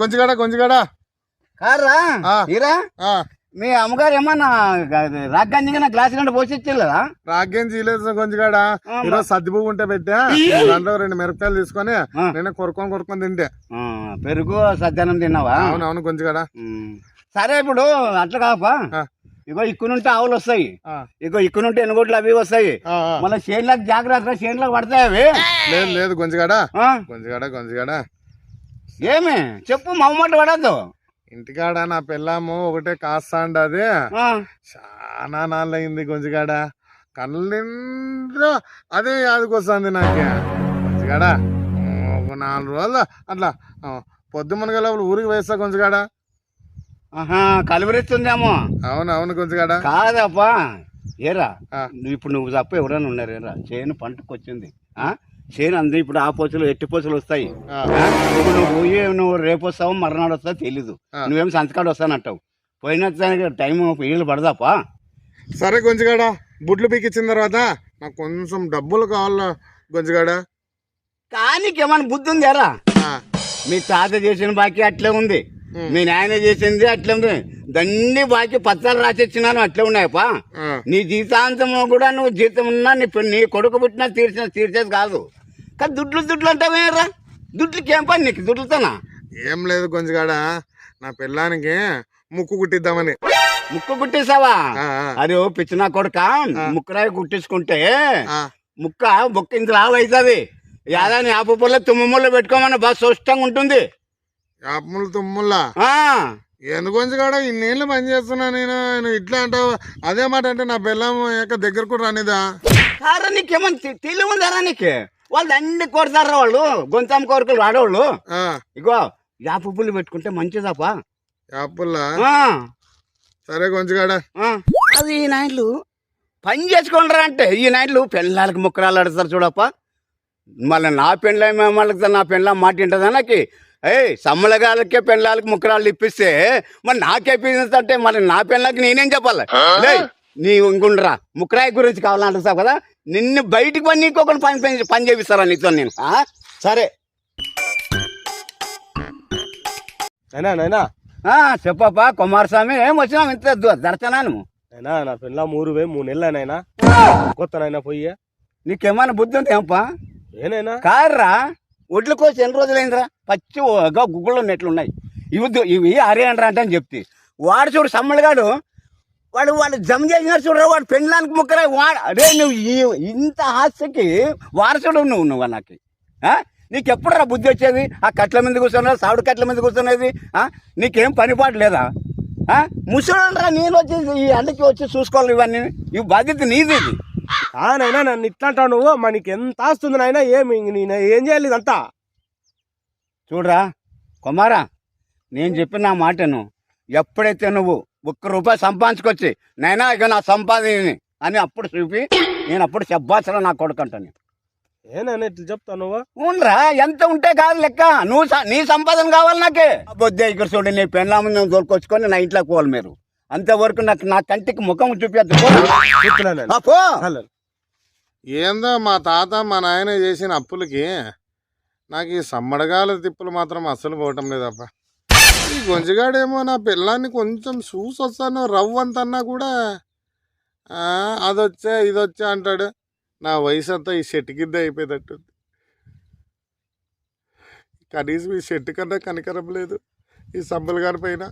గొంజిగాడ గొంజిగాడ కార్రా మీ అమ్మగారు ఏమన్నా రాగ్గంజిగా గ్లాస్ గంట పోసి ఇచ్చిల్లా రాగేం చేయలేదు గొంజిగాడ ఈరోజు సర్ది పువ్వు ఉంటే పెట్టా. దాంట్లో రెండు మిరపకాయలు తీసుకొని. నేను కొరుకొని కొరుకొని తింటే. పెరుగు సజ్జనం తిన్నావా? అవును అవును గొంజిగాడ. సరే ఇప్పుడు అట్లా కాపా. ఇగో ఇక్కునుంటే ఆవులు వస్తాయి. ఇగో ఇక్కునుంటే ఎనుగోట్లు అవి వస్తాయి. మళ్ళీ చేనులకు జాగ్రత్త చేనులకు పడతాయి అవి. లేదు లేదు గొంజిగాడ? గొంజిగాడ గొంజిగాడ ఏమి? చెప్పు మమ్మట పడద్దు. ఇంటికాడ నా పిల్లము ఒకటే కాస్తాండ అది. చాలా నాళ్ళయింది గొంజిగాడ కళ్ళ నిండా అదే యాదకొస్తుంది నాకే. గొంజిగాడ ఒక నాలుగు రోజులు అట్లా ఆ, పొద్దు మునగల ఊరికి వేస్తా గొంజిగాడ ఆహా కలువరిస్తుందేమో. అవును అవును గొంజిగాడ కాదప్పా. ఏరా ఇప్పుడు నువ్వు తప్ప ఎవరైనా ఉన్నారు ఏరా. చేను పంటకు వచ్చింది ఆ? చేను అంది ఇప్పుడు ఆ పోచులు ఎట్టి పోచులు వస్తాయి? ఇప్పుడు నువ్వు పోయి నువ్వు రేపు వస్తావు మర్నాడు వస్తావు తెలీదు. నువ్వేం సంతకాడు వస్తానంటావు. పోయిన టైం వీలు పడదాపా? సరే గొంజిగాడ బుడ్లు పీకిచ్చిన తర్వాత నాకు కొంచెం డబ్బులు కావాలా గొంజిగాడ? కానీ ఏమైనా బుద్ధి ఉంది మీ తాత చేసిన బాకీ అట్లే ఉంది. మీ నాయన చేసింది అట్లే ఉంది. దండి బాకీ పత్రాలు రాసిచ్చినాను అట్లే ఉన్నాయప్పా. నీ జీతాంతం కూడా నువ్వు జీతం ఉన్నా నీ నీ కొడుకు పుట్టినా తీర్చిన తీర్చేది కాదు. కానీ దుడ్లు దుడ్లు అంటావేరా దుడ్లకి ఏం పని నీకు? దుడ్లతోనా? ఏం లేదు గొంజిగాడ నా పిల్లానికి ముక్కు కుట్టిద్దామని. ముక్కు కుట్టేసావా అరే ఓ పిచ్చిన కొడుక ముక్కరాయి కుట్టించుకుంటే ముక్క బొక్క ఇంత లావు అవుతుంది యాదాని ఆపు పొల్ల తుమ్మ ముళ్ళు పెట్టుకోమని బాగా స్పష్టంగా ఉంటుంది. యాపములు తుమ్ముల్లా? గొంజిగాడ ఇన్నేళ్ళు పని చేస్తున్నా నేను. ఇట్లా అంటావు. అదే మాట అంటే నా పిల్లం యొక్క దగ్గర కూడా రానిదా? సారా నీకేమన్నా తె- తెలివి ఉందారా నీకు? వాళ్ళు అన్ని కోరుతారా వాళ్ళు? గొంతం కోరికలు వాడవాళ్ళు ఇగో యాప పుల్లు పెట్టుకుంటే మంచిదాపా యాపుల్లా సరే గొంజిగాడ ఆ. అది ఈ నాయలు పని చేసుకుంటారా అంటే ఈ నాయలు పెళ్ళాలకు ముక్కరాలు ఆడతారు చూడప్ప. మళ్ళీ నా పెళ్ళ మళ్ళీ నా పెళ్ళ మాట ఉంటుందా నాకు? ఏయ్ సమ్మలగాలకే పెళ్ళాలకు ముక్కరాలు ఇప్పిస్తే మరి నాకే అంటే మరి నా పెళ్ళకి నేనేం చెప్పాలి? లే నీ ఇంకుండ్రా ముక్కరాయి గురించి కావాలంటావు కదా నిన్ను బయటికి పని నీకొకటి పని పని పని చేపిస్తారా నీతో నేను ఆ? సరే. అయినా నైనా. ఆ, చెప్పప్పా కుమారస్వామి ఏం వచ్చినావు? ఇంత దర్శనాను అయినా నా పిల్ల మూడు పోయి మూడు నెలలు అయినా కొత్త నైనా పోయి. నీకేమైనా బుద్ధి ఉంది ఏంపా ఏనైనా కార్రా ఒడ్లు కోసి ఎన్ని రోజులైందిరా? పచ్చి ఓ- గుగ్గుళ్ళు నెట్లు ఉన్నాయి. ఇవి దు- ఇవి అరేండ్రా అంటే అని చెప్తే వాడు చూడు సమ్మలగాడు వాడు వాడు జమ చేసినారు చూడరా వాడు పెండ్లానికి ముక్కరా వాడు అరే నువ్వు ఈ- ఇంత హాస్యకి వారసుడు నువ్వు నువ్వు నాకు నీకు ఎప్పుడురా బుద్ధి వచ్చేది? ఆ కట్ల మీద కూర్చున్నది సావుడు కట్ల మీద కూర్చున్నది నీకేం పనిపాటు లేదా? ముసలిరా నేను వచ్చేసి ఈ అందుకే వచ్చి చూసుకోవాలి ఇవన్నీ. ఈ బాధ్యత నీది ఇది. ఆ నైనా నన్ను ఇట్లా అంటావు నువ్వు మనకి ఎంత ఆస్తుంది నాయనా? ఏమి నేను ఏం చేయాలి ఇదంతా? చూడరా కుమారా నేను చెప్పిన నా మాటను ఎప్పుడైతే నువ్వు ఒక్క రూపాయి సంపాదించుకొచ్చి నైనా ఇక నా సంపాదన అని అప్పుడు చూపి నేను అప్పుడు చెప్పాల్సిన నా కొడుకు అంటాను. ఏనైనా ఇట్లా చెప్తావు నువ్వు? అవునరా ఎంత ఉంటే కాదు లెక్క. నువ్వు నీ సంపాదన కావాలి నాకే. బొద్దే ఇక్కడ చూడండి నీ పెళ్ళాము నేను తోలుకొచ్చుకొని నా ఇంట్లోకి పోవాలి మీరు. అంతవరకు నాకు నా కంటికి ముఖం. ఏందో మా తాత మా నాయన చేసిన అప్పులకి నాకు ఈ సమ్మడగాల తిప్పులు మాత్రం అస్సలు పోవటం లేదప్ప. ఈ గొంజిగాడేమో నా పిల్లాన్ని కొంచెం చూసి వస్తాను రవ్వ అంతన్నా కూడా అదొచ్చా ఇదొచ్చా అంటాడు. నా వయసు అంతా ఈ షెట్ కింద అయిపోయేటట్టు కనీసం ఈ షెట్ కన్నా కనికరం లేదు ఈ సబ్బులు గారి పైన.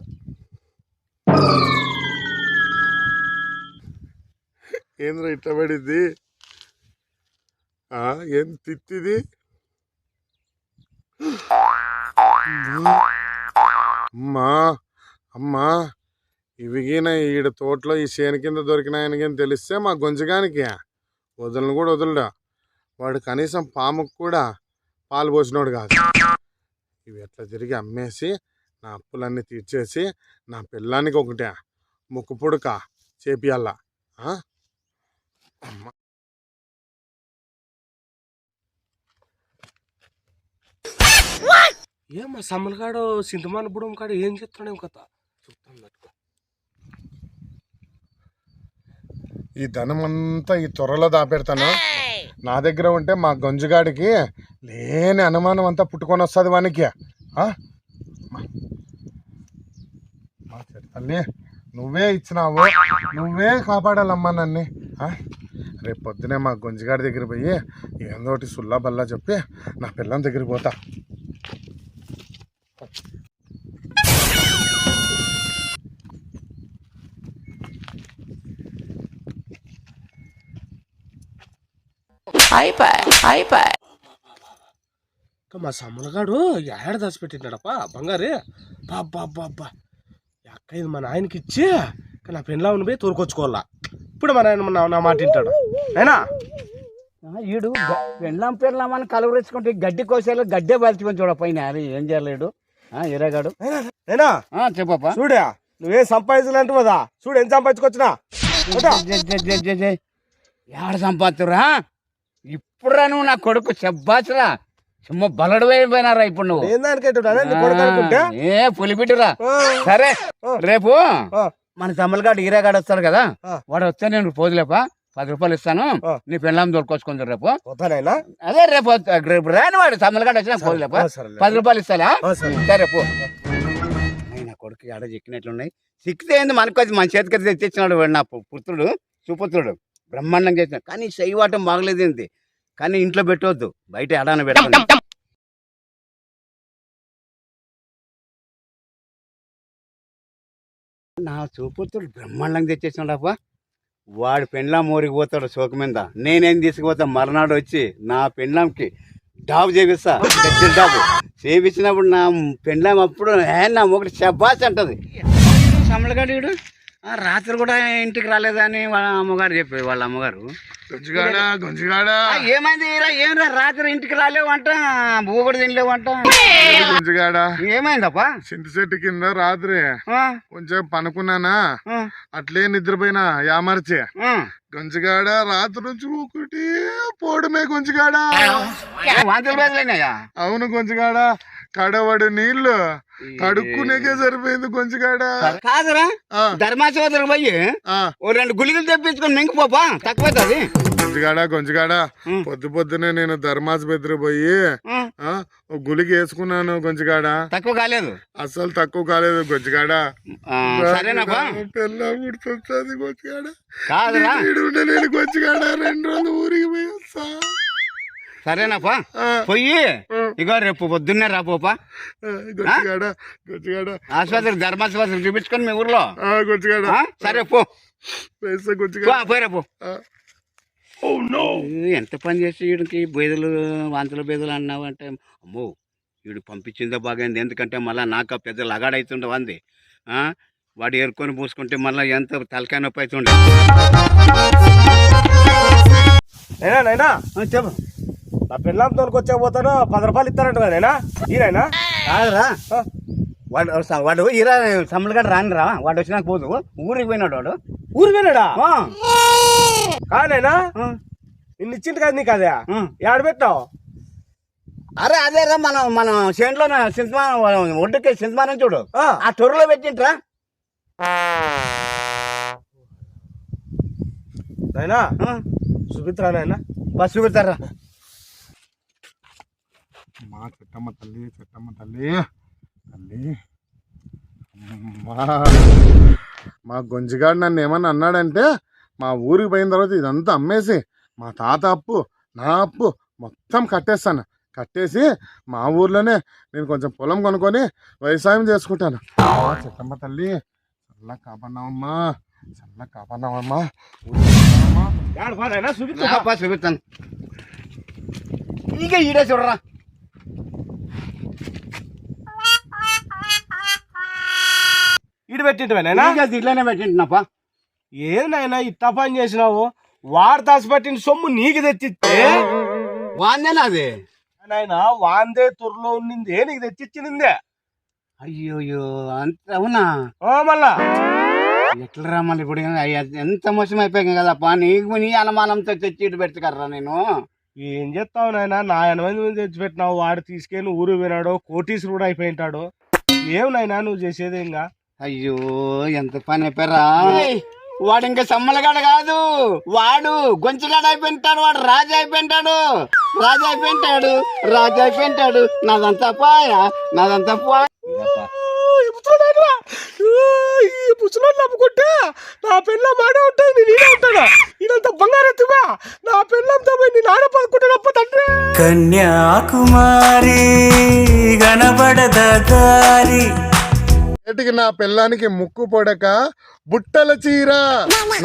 ఏంద్ర ఇట్ట పడింది ఏం తిత్తిది అమ్మా అమ్మా ఇవిగిన ఈడ తోటలో ఈ చేను కింద దొరికినాయని కానీ తెలిస్తే మా గొంజగానికి. వదలను కూడా వదలడా. వాడు కనీసం పాముకు కూడా పాలు పోసినోడు కాదు. ఇవి ఎట్లా తిరిగి అమ్మేసి నా అప్పులన్నీ తీర్చేసి నా పిల్లానికి ఒకటే. ముక్కు పుడక చేపియాలా? ఏం మా సమ్మలగాడు సింతమాన బుడం కాడ ఏం చెప్తున్నాం కథ? చెప్తాను ఈ ధనం అంతా ఈ త్వరలో దాపెడతాను. నా దగ్గర ఉంటే మా గంజుగాడికి లేని అనుమానం అంతా పుట్టుకొని వస్తుంది వానికి. ఆ? తల్లి నువ్వే ఇచ్చినావు. నువ్వే కాపాడాలమ్మా నన్ను. ఆ? రేపు పొద్దునే మా గుంజిగాడి దగ్గర పోయి ఏందో ఒకటి సుల్లా బల్లా చెప్పి నా పిల్లం దగ్గరికి పోతా. ఇంకా మా సమ్మలగాడు ఏడ దాచిపెట్టినాడప్ప బంగారు. బాబ్బా బాబ్బా అక్క ఇది మా నాయనకి ఇచ్చి ఇక నా పెన్లా పోయి తోలుకొచ్చుకోవాలా. ఇప్పుడు మా నాయన నా- నా మాట వింటాడు. అయినా? ఆ, ఈడు పెండ్లాం పెండ్లామని కలువరించుకుంటే గడ్డి కోసేలు గడ్డే బలిచుకొని చూడ పైన. ఏం చేయలేడు? అయినా ఆ, చెప్పప్పా. చూడా నువ్వే సంపాదించాలంటే కదా చూడు ఎంత సంపాదించుకొచ్చినా? జై, జై, జై, జై, జై. ఏడ సంపాదితురా ఇప్పుడు నువ్వు నా కొడుకు చెబ్బాచురా సుమ్మ బలడు అయిపోయినారా ఇప్పుడు నువ్వు? ఏం ఏ ఆ, సరే. రేపు మన తమ్ములగాడు ఈరాగాడు వస్తాడు కదా. వాడు వస్తే నేను పోదులేపా. పది రూపాయలు ఇస్తాను. నీ పెళ్ళాం దొరకొచ్చుకుంది రేపు. అదే రేపు రేపు రాని వాడు వచ్చినా ఆ, సరేలే. పది రూపాయలు ఇస్తారా ఆ, సరే. సరే పో. నా కొడుకు ఆడ చిక్కినట్లున్నాయి. చిక్కితే ఏంది? మనకు అది మన చేతికి తెచ్చిచ్చినాడు వాడు నా పుత్రుడు సుపుత్రుడు. బ్రహ్మాండం చేసినాడు కానీ శైవాటం బాగలేదు ఏంటి కానీ ఇంట్లో పెట్టవద్దు బయట ఎడాన పెట్టండి నా సుపుత్రుడు బ్రహ్మాండంగా తెచ్చేసినాడప్ప వాడు పెండ్లాం ఊరికి పోతాడు సోక మీద. నేనేం తీసుకుపోతా? మర్నాడు వచ్చి నా పెండ్లాంకి డాబు చేపిస్తా. గజ్జల డాబు. చేపించినప్పుడు నా పెండ్లాం అప్పుడు ఏ నా ఒకటి శబ్బాస్ అంటది. సమలగాడు రాత్రి కూడా ఇంటికి రాలేదని వాళ్ళ అమ్మగారు చెప్పేది వాళ్ళ అమ్మగారు. గుంజిగాడా గుంజిగాడా? "ఆ, ఏమైంది? రా ఏం రాత్రి ఇంటికి రాలేవంట బూగడు తినలేవంట. గుంజిగాడా? ఏమైందప్పా చింత చెట్టు కింద రాత్రి కొంచెం పనుకున్నానా? అట్లే నిద్రపోయినా యామర్చి. గుంజిగాడ రాత్రి నుంచి ఒకటి పోవడమే గుంజిగాడా? అవును గుంజిగాడ కడవడు నీళ్ళు కడుక్కునేకే సరిపోయింది గుంజిగాడ కాదురా ఆ, ధర్మాసోదరు పోయి ఓ రెండు గుళికలు తెప్పించుకొని మింగిపోపా తక్కువైతుంది. గుంజిగాడ ఉం. పొద్దు పొద్దునే నేను ధర్మాసుపత్రి పోయి గులికి వేసుకున్నాను గుంజిగాడ తక్కువ కాలేదు. అస్సలు తక్కువ కాలేదు సరేనాపా. పిల్ల గుర్తొస్తుంది కాదురా. ఉండలేను గుంజిగాడ రెండు రోజులు ఊరికి పోయి సరేనాపా. పోయి ఇగో రేపు పొద్దున్నే గుంజిగాడ గుంజిగాడ ఆసుపత్రి ధర్మాసుపత్రి చూపించుకొని మీ ఊర్లో. సరే పో. పోయిరా పో. ఈ ఎంత పని చేసి వీడికి బేదలు వాంతుల బేదలు అన్నావు అంటే అమ్మో వీడు పంపించిందే బాగైంది. ఎందుకంటే మళ్ళీ నాకు ఆ పెద్ద లగాడైతుండే వంది. ఆ? వాడు ఏరుకొని పూసుకుంటే మళ్ళీ ఎంత తలకాయ నొప్పి అవుతుండే చెప్పు. నా పిల్లం తోలుకొచ్చా పోతాను పది రూపాయలు ఇస్తారంట కదా నైనా? ఈయనైనా? కాదురా. వాడు స- వాడు ఇరా సమ్మలగడ రానిరా. వాడు వచ్చినాక పోదు. ఊరికి పోయినాడు వాడు. ఊరు వెళ్ళాడా ఆ, కానైనా ఆ, నిన్ను ఇచ్చింది కదా నీకు అదే? ఆ. ఏడ పెట్టావు? అరే అదేరా మనం మనం చేనులో సింతమానం ఒడ్డుకి సింతమానం చూడు. ఆ, ఆ తొర్రలో పెట్టింట్రా. నైనా ఆ, బస్సు పెడతారా మా చెట్టమ్మ తల్లి చెట్టమ్మ తల్లి. తల్లి. అమ్మా. మా గొంజిగాడు నన్ను ఏమన్నా అన్నాడంటే మా ఊరికి పోయిన తర్వాత ఇదంతా అమ్మేసి మా తాత అప్పు నా అప్పు మొత్తం కట్టేస్తాను. కట్టేసి మా ఊర్లోనే నేను కొంచెం పొలం కొనుక్కొని వ్యవసాయం చేసుకుంటాను. ఆ, చెట్టమ్మ తల్లి. చల్ల కాపాడినావమ్మా చల్ల కాపాడినావమ్మా చూపిస్తాను. ఇక ఈడే చూడరా. ఈడు పెట్టింటివే నైనా ఇక దీంట్లోనే పెట్టింటున్నాపా? ఏది నాయనా ఇట్ట పని చేసినావు? వాడు దాచిపెట్టిన సొమ్ము నీకు తెచ్చిస్తే వాందేనా అది నాయనా వాందే తుర్లో ఉన్నిందే నీకు తెచ్చిచ్చిందే అయ్యోయ్యో అంత అవునా? ఓ మళ్ళా? ఎట్లా రా మళ్ళీ ఇప్పుడు? ఎంత మోసం అయిపోయాం కదప్పా? నీకు నీ అనుమానంతో తెచ్చి ఇటు పెడతారా నేను? ఏం చేస్తావు నాయనా? నా ఎనభై మంది తెచ్చిపెట్టినావు వాడు తీసుకెళ్ళి ఊరు వినాడు కోటీశ్వరుడు అయిపోయింటాడు. ఏం నాయనా నువ్వు చేసేది ఇంకా? అయ్యో ఎంత పని అయిపోయారా? వాడు ఇంకా సమ్మలగాడ కాదు. వాడు గొంచుగాడు అయిపోయింటాడు వాడు రాజు అయిపోయింటాడు. రాజు అయిపోయింటాడు రాజు అయిపోయింటాడు. నాదంతా పాయ నాదంతా పాయ. ముసలోడు నమ్ముకుంటే నా పెళ్ళం ఆడే ఉంటుంది నేను ఈడే ఉంటాను ఈడంత బంగారు ఎత్తుగా నా పెళ్ళంతో పోయి నేను ఆడ పడుకుంటానప్ప తండ్రి? కన్యాకుమారి గణపడద ఏటికి నా పిల్లానికి ముక్కు పొడక బుట్టల చీర.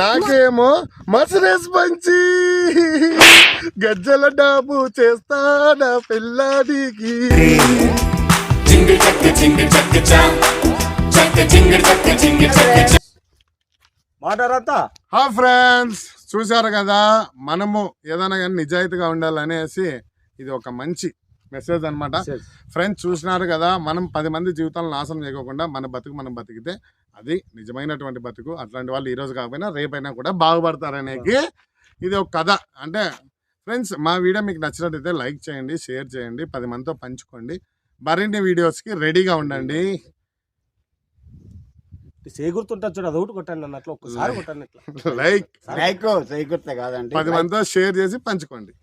నాకేమో మసరేస్ పంచి గజ్జల డాబు చేస్తా నా పిల్లానికి మాట్లాడతా? హా ఫ్రెండ్స్ చూశారు కదా మనము ఏదైనా కానీ నిజాయితీగా ఉండాలనేసి ఇది ఒక మంచి మెసేజ్ అన్నమాట. ఫ్రెండ్స్ చూసినారు కదా మనం పది మంది జీవితాలను నాశనం చేయకుండా మన బతుకు మనం బతికితే అది నిజమైనటువంటి బతుకు. అట్లాంటి వాళ్ళు ఈ రోజు కాకపోయినా రేపైనా కూడా బాగుపడతారనేకి ఇది ఒక కథ. అంటే ఫ్రెండ్స్ మా వీడియో మీకు నచ్చినట్టయితే లైక్ చేయండి షేర్ చేయండి పది మందితో పంచుకోండి. మరిన్ని వీడియోస్కి రెడీగా ఉండండి. సేగుర్తుంటా చూడు అది ఒకటి కొట్టాను నన్ను అట్లా ఒక్కసారి ఇట్లా. లైక్. సైకుర్తే కాదండి. పది మందితో షేర్ చేసి పంచుకోండి.